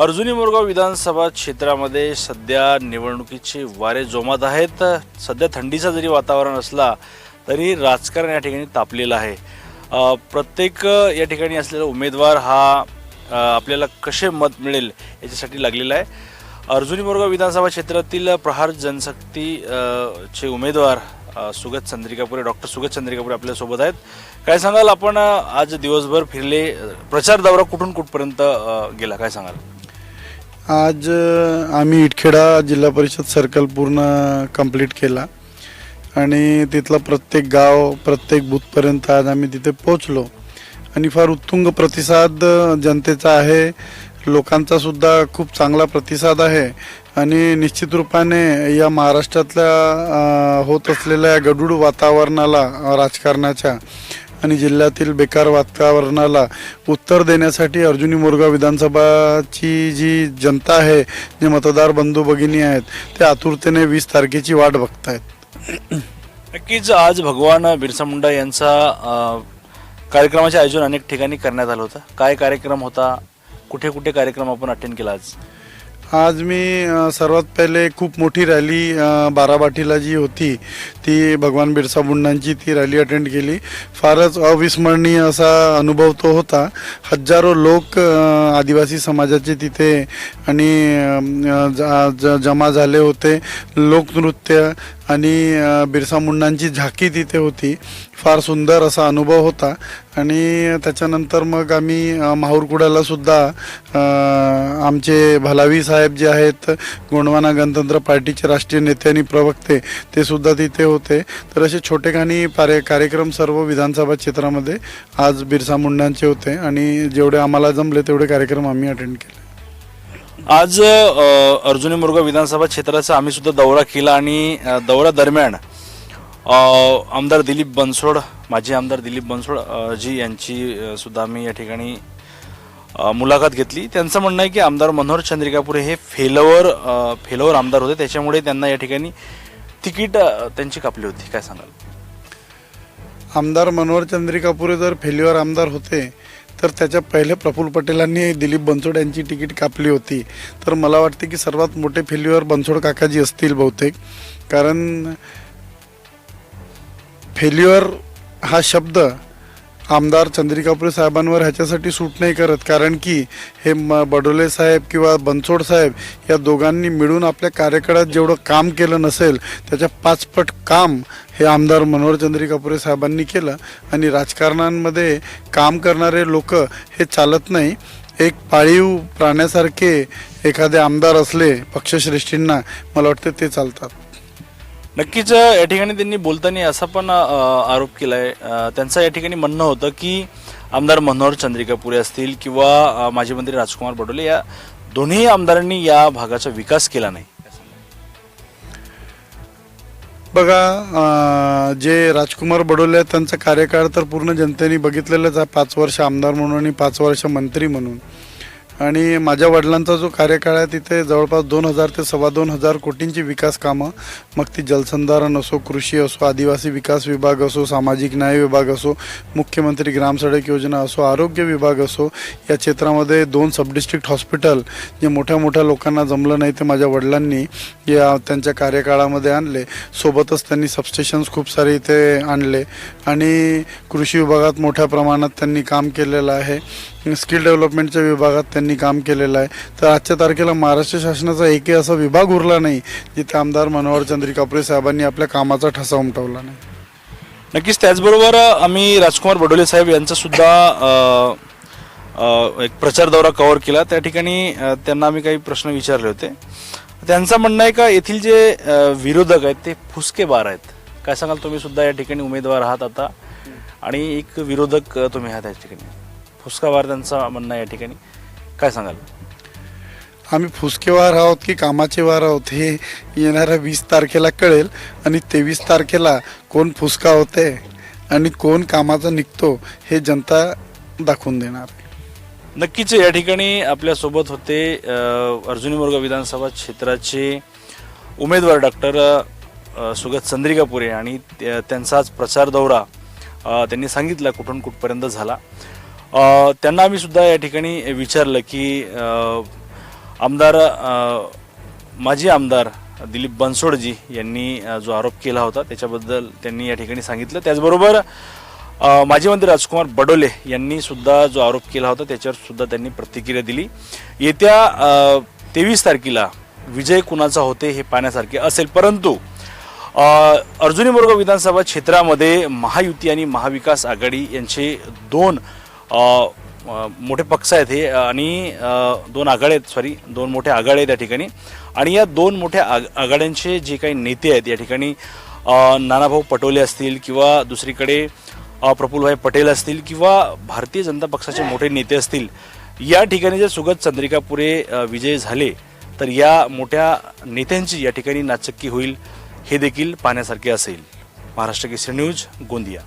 अर्जुनी मोरगाव विधानसभा क्षेत्रामध्ये सध्या निवडणुकीचे वारे जोमात आहेत. सध्या थंडीचं जरी वातावरण असला तरी राजकारण या ठिकाणी तापलेलं आहे. प्रत्येक या ठिकाणी असलेला उमेदवार हा आपल्याला कसे मत मिळेल याच्यासाठी लागलेला आहे. अर्जुनी मोरगाव विधानसभा क्षेत्रातील प्रहार जनशक्ती चे उमेदवार सुगत चंद्रिकापुरे डॉक्टर सुगत चंद्रिकापुरे आपल्यासोबत आहेत. काय सांगाल आपण आज दिवसभर फिरले प्रचार दौरा कुठून कुठपर्यंत गेला? काय सांगाल? आज आम्ही इटखेडा जिल्हा परिषद सर्कल पूर्ण कंप्लीट केला. आणि तिथला प्रत्येक गाव प्रत्येक बूथपर्यंत आज आम्ही तिथे पोचलो आणि फार उत्तुंग प्रतिसाद जनतेचा आहे. लोकांचा सुद्धा खूप चांगला प्रतिसाद आहे. आणि निश्चित रूपाने या महाराष्ट्रातल्या होत असलेल्या गडूड वातावरणाला राजकारणाच्या आणि जिल्ह्यातील बेकार वातावरणाला उत्तर देण्यासाठी अर्जुनी मोरगाव विधानसभाची जी जनता आहे जे मतदार बंधू भगिनी आहेत ते आतुरतेने वीस तारखेची वाट बघतायत. नक्कीच आज भगवान बिरसा मुंडा यांचा कार्यक्रमाचे आयोजन अनेक ठिकाणी करण्यात आलं होतं. काय कार्यक्रम होता? कुठे कुठे कार्यक्रम आपण अटेंड केला आज? आज मी सर्वात पहिले खूप मोठी रॅली बाराबाटीला जी होती ती भगवान बिरसा मुंडांची ती रॅली अटेंड केली. फारच अविस्मरणीय असा अनुभव तो होता. हजारो लोक आदिवासी समाजाचे तिथे आणि ज- ज- जमा झाले होते. लोकनृत्य आणि बिरसा मुंडांची झाकी तिथे होती. फार सुंदर असा अनुभव होता. आणि त्याच्यानंतर मग आम्ही अ, माहूरकुड्याला सुद्धा आमचे भलावी साहेब जे आहेत गोंडवाना गणतंत्र पार्टीचे राष्ट्रीय नेते आणि प्रवक्ते ते सुद्धा तिथे होते. तर असे छोटेखानी पारे कार्यक्रम सर्व विधानसभा क्षेत्रामध्ये आज बिरसा मुंडांचे होते आणि जेवढे आम्हाला जमले तेवढे कार्यक्रम आम्ही अटेंड केले. आज अर्जुनी मुर्गा विधानसभा क्षेत्राचा आम्ही सुद्धा दौरा केला आणि अ, दौरा दरम्यान आमदार दिलीप बनसोड माजी आमदार दिलीप बनसोड जी यांची सुद्धा मी या ठिकाणी मुलाखत घेतली. त्यांचं म्हणणं आहे की आमदार मनोहर चंद्रिकापुरे हे फेलवर फेलोवर फेलवर आमदार होते. त्याच्यामुळे त्यांना या ठिकाणी तिकीट त्यांची कापली होती. काय सांगाल? आमदार मनोहर चंद्रिकापुरे जर फेल्युअर आमदार होते तर त्याच्या पहिले प्रफुल्ल पटेलांनी दिलीप बनसोड यांची तिकीट कापली होती. तर मला वाटते की सर्वात मोठे फेल्युअर बनसोड काकाजी असतील बहुतेक. कारण फेल्युअर हा शब्द आमदार चंद्रिकापुरे साहेबांवर ह्याच्यासाठी सूट नाही करत. कारण की हे म बडोले साहेब किंवा बनसोड साहेब या दोघांनी मिळून आपल्या कार्यकाळात जेवढं काम केलं नसेल त्याच्या पाचपट काम हे आमदार मनोहर चंद्रिकापुरे साहेबांनी केलं आणि राजकारणांमध्ये काम करणारे लोक हे चालत नाही. एक पाळीव प्राण्यासारखे एखादे आमदार असले पक्षश्रेष्ठींना मला वाटतं ते चालतात. नक्कीच या ठिकाणी त्यांनी बोलताना असा पण आरोप केलाय. आहे त्यांचं या ठिकाणी म्हणणं होतं की आमदार मनोहर चंद्रिका पुरे असतील किंवा माजी मंत्री राजकुमार बडोले या दोन्ही आमदारांनी या भागाचा विकास केला नाही. बघा जे राजकुमार बडोले आहेत त्यांचा कार्यकाळ तर पूर्ण जनतेने बघितलेलंच आहे पाच वर्ष आमदार म्हणून आणि पाच वर्ष मंत्री म्हणून. आणि माझ्या वडिलांचा जो कार्यकाळ आहे तिथे जवळपास दोन हजार ते सव्वा दोन हजार कोटींची विकास कामं. मग ती जलसंधारण असो कृषी असो आदिवासी विकास विभाग असो सामाजिक न्याय विभाग असो मुख्यमंत्री ग्रामसडक योजना असो आरोग्य विभाग असो या क्षेत्रामध्ये दोन सब डिस्ट्रिक्ट हॉस्पिटल जे मोठ्या मोठ्या लोकांना जमलं नाही ते माझ्या वडिलांनी या त्यांच्या कार्यकाळामध्ये आणले. सोबतच त्यांनी सबस्टेशन्स खूप सारे इथे आणले. आणि कृषी विभागात मोठ्या प्रमाणात त्यांनी काम केलेलं आहे. स्किल डेव्हलपमेंटच्या विभागात त्यांनी काम केलेलं आहे. तर आजच्या तारखेला महाराष्ट्र शासनाचा एकही असा विभाग उरला नाही जिथे आमदार मनोहर चंद्रिकापुरे साहेबांनी आपल्या कामाचा ठसा उमटवला नाही. नक्कीच त्याचबरोबर आम्ही राजकुमार बडोले साहेब यांचा सुद्धा एक प्रचार दौरा कव्हर केला. त्या ठिकाणी त्यांना आम्ही काही प्रश्न विचारले होते. त्यांचं म्हणणं आहे का येथील जे विरोधक आहेत ते फुसके बार आहेत. काय सांगाल तुम्ही सुद्धा? या ठिकाणी उमेदवार आहात आता. आणि एक विरोधक तुम्ही आहात या ठिकाणी. फुसका बार त्यांचं म्हणणं आहे या ठिकाणी. काय सांगाल? आम्ही फुसके वार आहोत की कामाचे वार आहोत हे येणाऱ्या वीस तारखेला कळेल आणि तेवीस तारखेला कोण फुसका होते आणि कोण कामाचा निघतो हे जनता दाखवून देणार. नक्कीच या ठिकाणी आपल्यासोबत होते अर्जुनी मोरगा विधानसभा क्षेत्राचे उमेदवार डॉक्टर सुगत चंद्रिकापुरे आणि त्या- त्यांचा आज प्रचार दौरा त्यांनी सांगितला कुठून कुठपर्यंत झाला. त्यांना आम्ही सुद्धा या ठिकाणी विचारलं की आमदार माजी आमदार दिलीप बनसोडजी यांनी जो आरोप केला होता त्याच्याबद्दल त्यांनी या ठिकाणी सांगितलं. त्याचबरोबर माजी मंत्री राजकुमार बडोले यांनी सुद्धा जो आरोप केला होता त्याच्यावर सुद्धा त्यांनी प्रतिक्रिया दिली. येत्या तेवीस तारखेला विजय कुणाचा होते हे पाहण्यासारखे असेल परंतु अ, अर्जुनी विधानसभा क्षेत्रामध्ये महायुती आणि महाविकास आघाडी यांचे दोन मोठे पक्ष आहेत हे आणि दोन आघाड्या आहेत सॉरी दोन मोठ्या आघाड्या आहेत या ठिकाणी. आणि या दोन मोठ्या आग आघाड्यांचे जे काही नेते आहेत या ठिकाणी नानाभाऊ पटोले असतील किंवा दुसरीकडे प्रफुल्लभाई पटेल असतील किंवा भारतीय जनता पक्षाचे मोठे नेते असतील या ठिकाणी जर सुगत चंद्रिकापुरे विजय झाले तर या मोठ्या नेत्यांची या ठिकाणी नाचक्की होईल हे देखील पाहण्यासारखे असेल. महाराष्ट्र केसरी न्यूज गोंदिया.